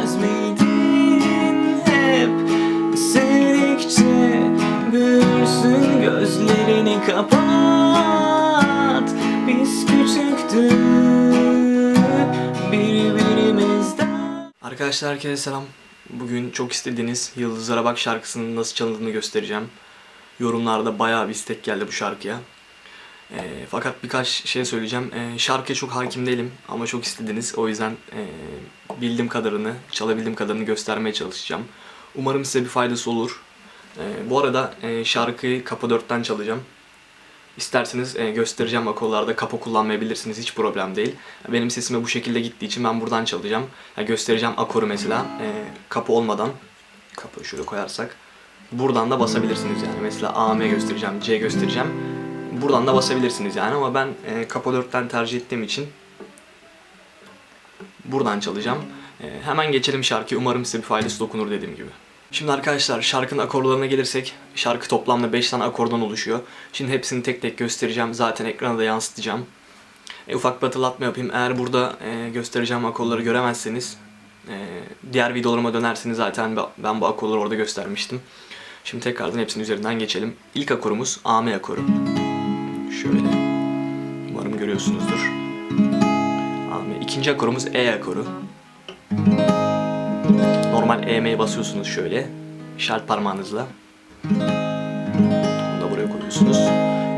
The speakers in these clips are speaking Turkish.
Miydin hep Sevdikçe büyürsün gözlerini kapat Biz küçüktük birbirimizden Arkadaşlar herkese selam. Bugün çok istediğiniz Yıldızlara Bak şarkısının nasıl çalındığını göstereceğim. Yorumlarda bayağı bir istek geldi bu şarkıya. Ee, fakat birkaç şey söyleyeceğim. Ee, şarkıya çok hakim değilim ama çok istediniz. O yüzden e, bildiğim kadarını, çalabildiğim kadarını göstermeye çalışacağım. Umarım size bir faydası olur. Ee, bu arada e, şarkıyı kapı 4'ten çalacağım. İsterseniz e, göstereceğim akorlarda kapo kullanmayabilirsiniz hiç problem değil. Benim sesime bu şekilde gittiği için ben buradan çalacağım. Yani göstereceğim akoru mesela e, kapı olmadan. Kapı şöyle koyarsak. Buradan da basabilirsiniz yani. Mesela A, M göstereceğim, C göstereceğim. Buradan da basabilirsiniz yani ama ben e, kapı 4'ten tercih ettiğim için buradan çalacağım. E, hemen geçelim şarkıyı. Umarım size bir faydası dokunur dediğim gibi. Şimdi arkadaşlar şarkının akorlarına gelirsek şarkı toplamda 5 tane akordan oluşuyor. Şimdi hepsini tek tek göstereceğim. Zaten ekrana da yansıtacağım. E, ufak bir hatırlatma yapayım. Eğer burada e, göstereceğim akorları göremezseniz e, diğer videolarıma dönerseniz zaten ben bu akorları orada göstermiştim. Şimdi tekrardan hepsinin üzerinden geçelim. İlk akorumuz AM akoru. Şöyle. Umarım görüyorsunuzdur. AM. İkinci akorumuz E akoru. Normal EM'ye basıyorsunuz şöyle. İşaret parmağınızla. Bunu da buraya koyuyorsunuz.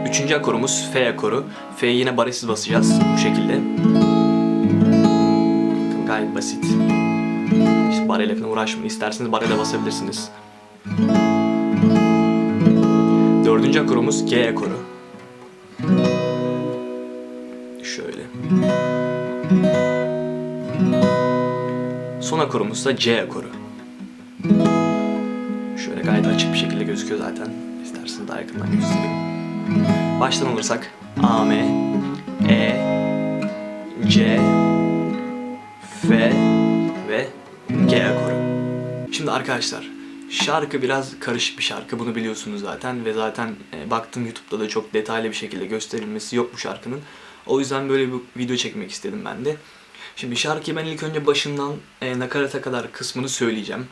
Üçüncü akorumuz F akoru. F'yi yine baresiz basacağız bu şekilde. Bakın gayet basit. İşte bareyle falan uğraşmayın. İsterseniz bareyle basabilirsiniz. Dördüncü akorumuz G akoru. Akorumuz da C akoru. Şöyle gayet açık bir şekilde gözüküyor zaten. İsterseniz daha yakından göstereyim. Baştan alırsak A, M, E, C, F ve G akoru. Şimdi arkadaşlar şarkı biraz karışık bir şarkı bunu biliyorsunuz zaten ve zaten e, baktım YouTube'da da çok detaylı bir şekilde gösterilmesi yok bu şarkının. O yüzden böyle bir video çekmek istedim ben de. Şimdi şarkıyı ben ilk önce başından e, nakarata kadar kısmını söyleyeceğim.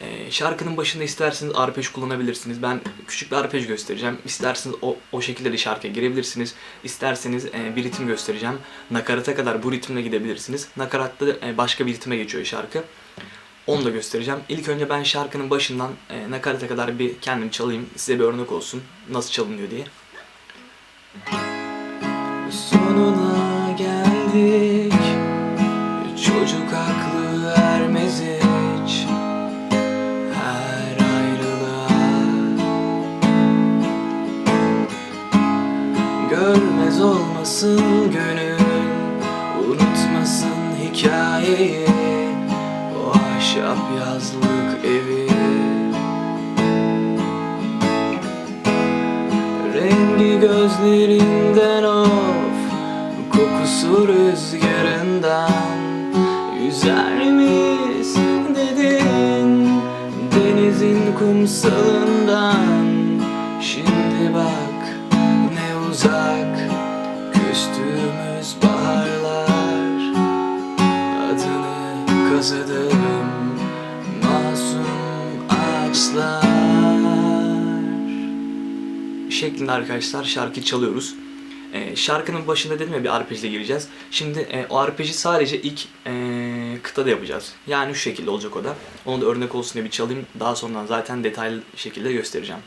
E, şarkının başında isterseniz arpej kullanabilirsiniz. Ben küçük bir arpej göstereceğim. İsterseniz o, o şekilde de şarkıya girebilirsiniz. İsterseniz e, bir ritim göstereceğim. Nakarata kadar bu ritimle gidebilirsiniz. Nakaratta e, başka bir ritme geçiyor şarkı. Onu da göstereceğim. İlk önce ben şarkının başından e, nakarata kadar bir kendim çalayım. Size bir örnek olsun. Nasıl çalınıyor diye. Sonuna olmasın gönül Unutmasın hikayeyi O ahşap yazlık evi. Rengi gözlerinden of Kokusu rüzgarından. Yüzer miyiz dedin Denizin kumsalından? Şimdi bak Kazıdım Masum ağaçlar şeklinde arkadaşlar şarkı çalıyoruz. Ee, şarkının başında dedim ya bir arpejle gireceğiz. Şimdi e, o arpeji sadece ilk e, kıtada yapacağız. Yani şu şekilde olacak o da. Onu da örnek olsun diye bir çalayım. Daha sonra zaten detaylı şekilde göstereceğim.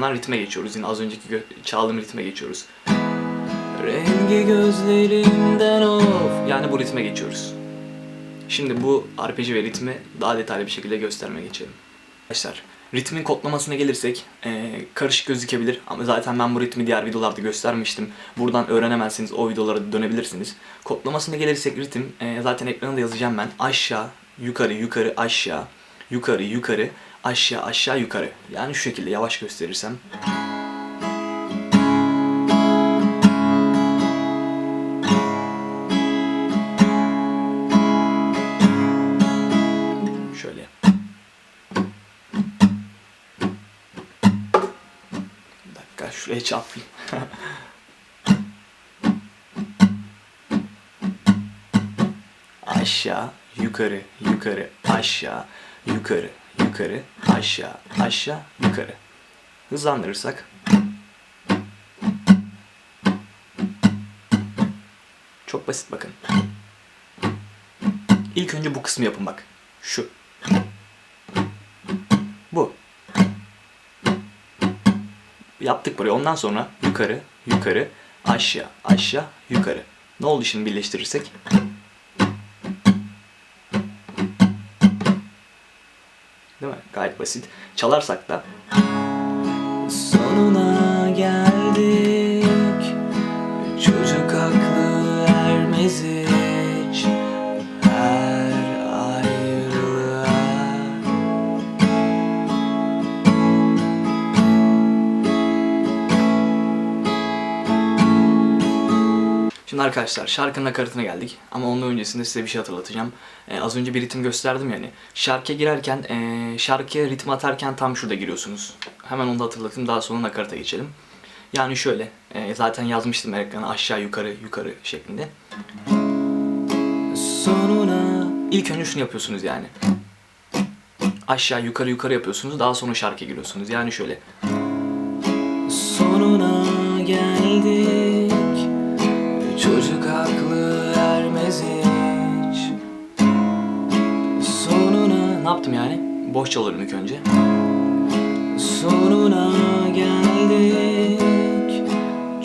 Sonra ritme geçiyoruz. Yine az önceki çaldığım ritme geçiyoruz. Rengi gözlerimden of Yani bu ritme geçiyoruz. Şimdi bu arpeji ve ritmi daha detaylı bir şekilde göstermeye geçelim. Arkadaşlar ritmin kodlamasına gelirsek e, karışık gözükebilir ama zaten ben bu ritmi diğer videolarda göstermiştim. Buradan öğrenemezseniz o videolara dönebilirsiniz. Kodlamasına gelirsek ritim e, zaten ekranda yazacağım ben. Aşağı, yukarı, yukarı, aşağı, yukarı, yukarı, aşağı aşağı yukarı. Yani şu şekilde yavaş gösterirsem. Şöyle. Bir dakika şuraya çarpayım. aşağı, yukarı, yukarı, aşağı, yukarı, yukarı, aşağı, aşağı, yukarı. Hızlandırırsak. Çok basit bakın. İlk önce bu kısmı yapın bak. Şu. Bu. Yaptık burayı. Ondan sonra yukarı, yukarı, aşağı, aşağı, yukarı. Ne oldu şimdi birleştirirsek? Değil mi? Gayet basit. Çalarsak da Sonuna geldik Şimdi arkadaşlar şarkının nakaratına geldik ama onun öncesinde size bir şey hatırlatacağım. Ee, az önce bir ritim gösterdim yani. Şarkıya girerken, ee, şarkıya ritim atarken tam şurada giriyorsunuz. Hemen onu da hatırlatayım daha sonra nakarata geçelim. Yani şöyle, ee, zaten yazmıştım ekrana aşağı yukarı yukarı şeklinde. Sonuna ilk önce şunu yapıyorsunuz yani. Aşağı yukarı yukarı yapıyorsunuz daha sonra şarkıya giriyorsunuz. Yani şöyle. Sonuna geldik Boş çalıyorum ilk önce. Sonuna geldik.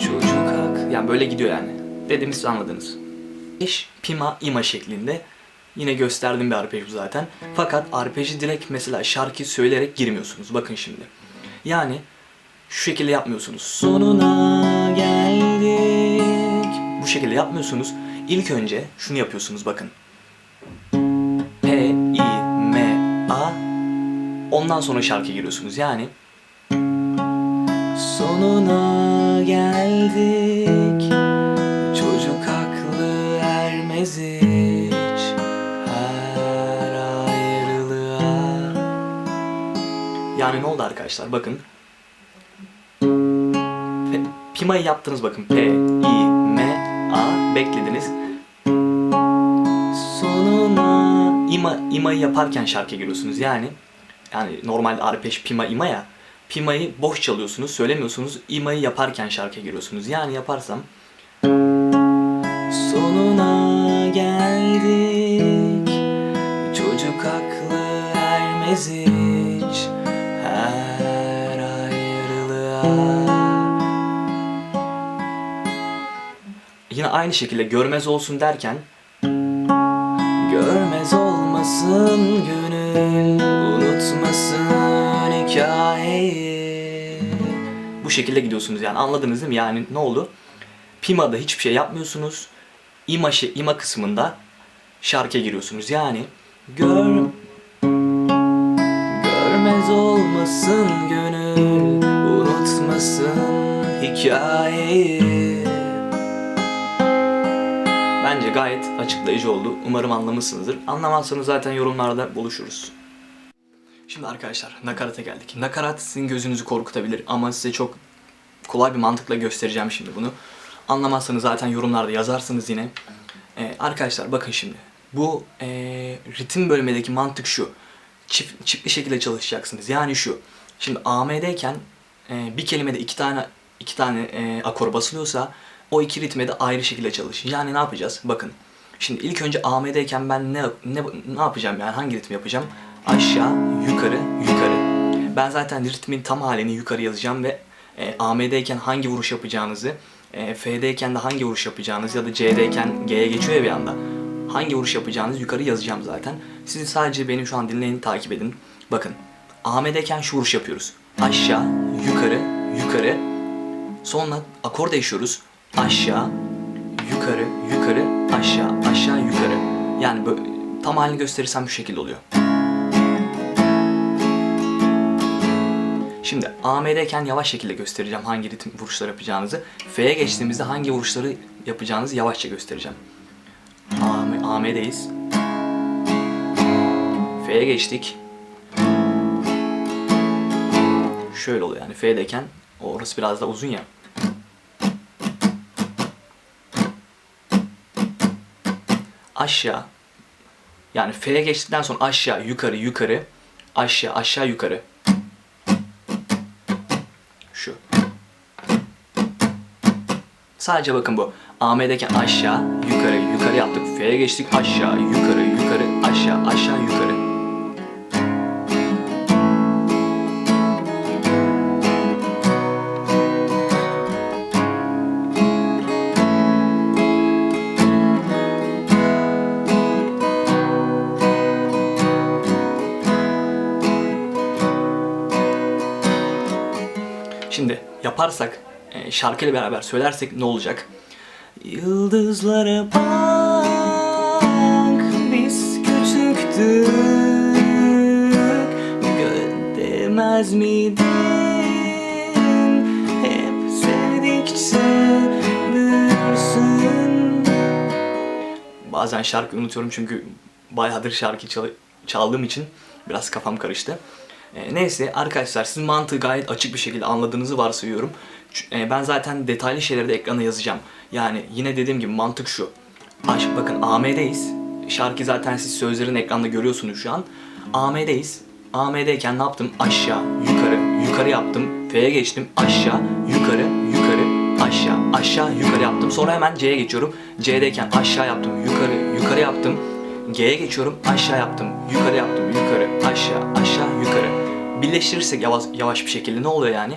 Çocuk hak. Yani böyle gidiyor yani. Dediğimi siz anladınız. Eş, pima, ima şeklinde. Yine gösterdiğim bir arpej bu zaten. Fakat arpeji direkt mesela şarkı söyleyerek girmiyorsunuz. Bakın şimdi. Yani şu şekilde yapmıyorsunuz. Sonuna geldik. Bu şekilde yapmıyorsunuz. İlk önce şunu yapıyorsunuz bakın. Ondan sonra şarkıya giriyorsunuz. Yani Sonuna geldik. Çocuk aklı ermez hiç. Her ayrılığa. Yani ne oldu arkadaşlar? Bakın P- Pima'yı yaptınız bakın. P, I, M, A beklediniz. Sonuna ima ima'yı yaparken şarkıya giriyorsunuz. Yani yani normalde arpej pima ima ya. Pima'yı boş çalıyorsunuz, söylemiyorsunuz. İma'yı yaparken şarkıya giriyorsunuz. Yani yaparsam Sonuna geldik. Çocuk aklı ermez hiç. Her ayrılığa. Yine aynı şekilde görmez olsun derken Görmez olmasın gönül Unutmasın hikayeyi Bu şekilde gidiyorsunuz yani anladınız değil mi? Yani ne oldu? Pima'da hiçbir şey yapmıyorsunuz. İma, şey, ima kısmında şarkıya giriyorsunuz. Yani gör, görmez olmasın gönül Unutmasın hikayeyi Bence gayet açıklayıcı oldu. Umarım anlamışsınızdır. Anlamazsanız zaten yorumlarda buluşuruz. Şimdi arkadaşlar nakarata geldik. Nakarat sizin gözünüzü korkutabilir ama size çok kolay bir mantıkla göstereceğim şimdi bunu. Anlamazsanız zaten yorumlarda yazarsınız yine. Ee, arkadaşlar bakın şimdi. Bu ee, ritim bölmedeki mantık şu. Çift, çiftli şekilde çalışacaksınız. Yani şu. Şimdi AM'deyken ee, bir kelimede iki tane iki tane ee, akor basılıyorsa o iki ritme de ayrı şekilde çalışın. Yani ne yapacağız? Bakın. Şimdi ilk önce AM'deyken ben ne, ne, ne yapacağım yani hangi ritmi yapacağım? Aşağı, yukarı, yukarı. Ben zaten ritmin tam halini yukarı yazacağım ve e, AM'deyken hangi vuruş yapacağınızı, e, F'deyken de hangi vuruş yapacağınızı ya da C'deyken G'ye geçiyor ya bir anda. Hangi vuruş yapacağınızı yukarı yazacağım zaten. Siz sadece benim şu an dinleyin, takip edin. Bakın. AM'deyken şu vuruş yapıyoruz. Aşağı, yukarı, yukarı. Sonra akor değişiyoruz. Aşağı, yukarı, yukarı, aşağı, aşağı, yukarı. Yani böyle tam halini gösterirsem şu şekilde oluyor. Şimdi AM'deyken yavaş şekilde göstereceğim hangi ritim vuruşlar yapacağınızı. F'ye geçtiğimizde hangi vuruşları yapacağınızı yavaşça göstereceğim. AM, AM'deyiz. F'ye geçtik. Şöyle oluyor yani F'deyken orası biraz da uzun ya. Aşağı yani F'ye geçtikten sonra aşağı yukarı yukarı aşağı aşağı yukarı. Şu. Sadece bakın bu. AM'deyken aşağı yukarı yukarı yaptık. F'ye geçtik aşağı yukarı yukarı aşağı aşağı yukarı. Şimdi yaparsak, e, şarkıyla beraber söylersek ne olacak? Yıldızlara bak, biz küçüktük, göl demez miydin? Hep sevdikçe büyürsün. Bazen şarkı unutuyorum çünkü bayağıdır şarkı çal- çaldığım için biraz kafam karıştı. E, neyse arkadaşlar siz mantığı gayet açık bir şekilde anladığınızı varsayıyorum. E, ben zaten detaylı şeyleri de ekrana yazacağım. Yani yine dediğim gibi mantık şu. Aş, bakın AM'deyiz. Şarkı zaten siz sözlerin ekranda görüyorsunuz şu an. AM'deyiz. AM'deyken ne yaptım? Aşağı, yukarı, yukarı yaptım. F'ye geçtim. Aşağı, yukarı, yukarı, aşağı, aşağı, yukarı yaptım. Sonra hemen C'ye geçiyorum. C'deyken aşağı yaptım, yukarı, yukarı yaptım. G'ye geçiyorum. Aşağı yaptım, yukarı yaptım, yukarı, aşağı, aşağı, yukarı. Birleştirirsek yavaş, yavaş bir şekilde ne oluyor yani?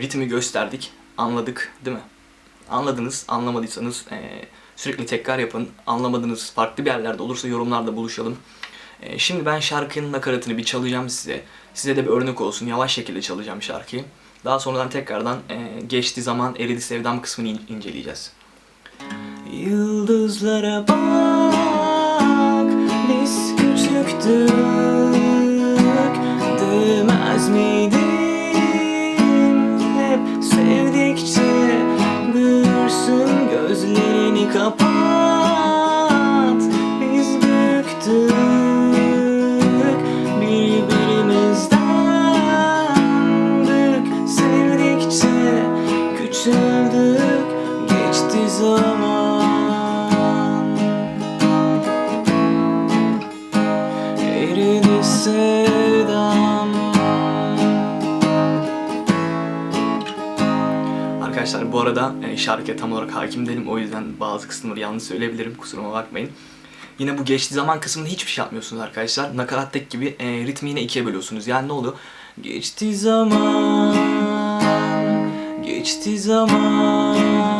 Ritmi gösterdik, anladık değil mi? Anladınız, anlamadıysanız eee, sürekli tekrar yapın. Anlamadığınız farklı bir yerlerde olursa yorumlarda buluşalım. Eee, şimdi ben şarkının nakaratını bir çalacağım size. Size de bir örnek olsun. Yavaş şekilde çalacağım şarkıyı. Daha sonradan tekrardan eee geçtiği zaman eridi sevdam kısmını in- inceleyeceğiz. Yıldızlara bak, biz küçüktük, sevdam Arkadaşlar bu arada e, şarkıya tam olarak hakim değilim o yüzden bazı kısımları yanlış söyleyebilirim kusuruma bakmayın. Yine bu geçtiği zaman kısmında hiçbir şey yapmıyorsunuz arkadaşlar. Nakarattaki gibi e, ritmi yine ikiye bölüyorsunuz. Yani ne oluyor? Geçti zaman, geçti zaman.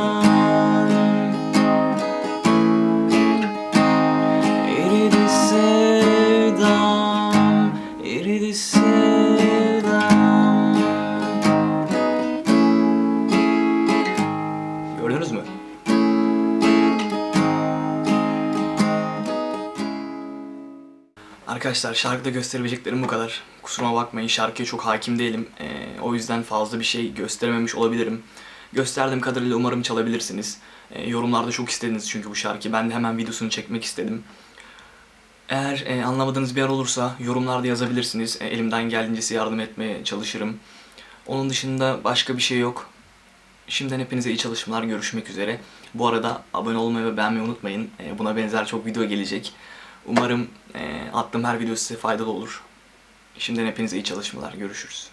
Arkadaşlar şarkıda gösterebileceklerim bu kadar. Kusuruma bakmayın şarkıya çok hakim değilim. Ee, o yüzden fazla bir şey gösterememiş olabilirim. Gösterdiğim kadarıyla umarım çalabilirsiniz. Ee, yorumlarda çok istediniz çünkü bu şarkıyı. Ben de hemen videosunu çekmek istedim. Eğer e, anlamadığınız bir yer olursa yorumlarda yazabilirsiniz. E, elimden geldiğince size yardım etmeye çalışırım. Onun dışında başka bir şey yok. Şimdiden hepinize iyi çalışmalar. Görüşmek üzere. Bu arada abone olmayı ve beğenmeyi unutmayın. E, buna benzer çok video gelecek. Umarım e, attığım her video size faydalı olur. Şimdiden hepinize iyi çalışmalar. Görüşürüz.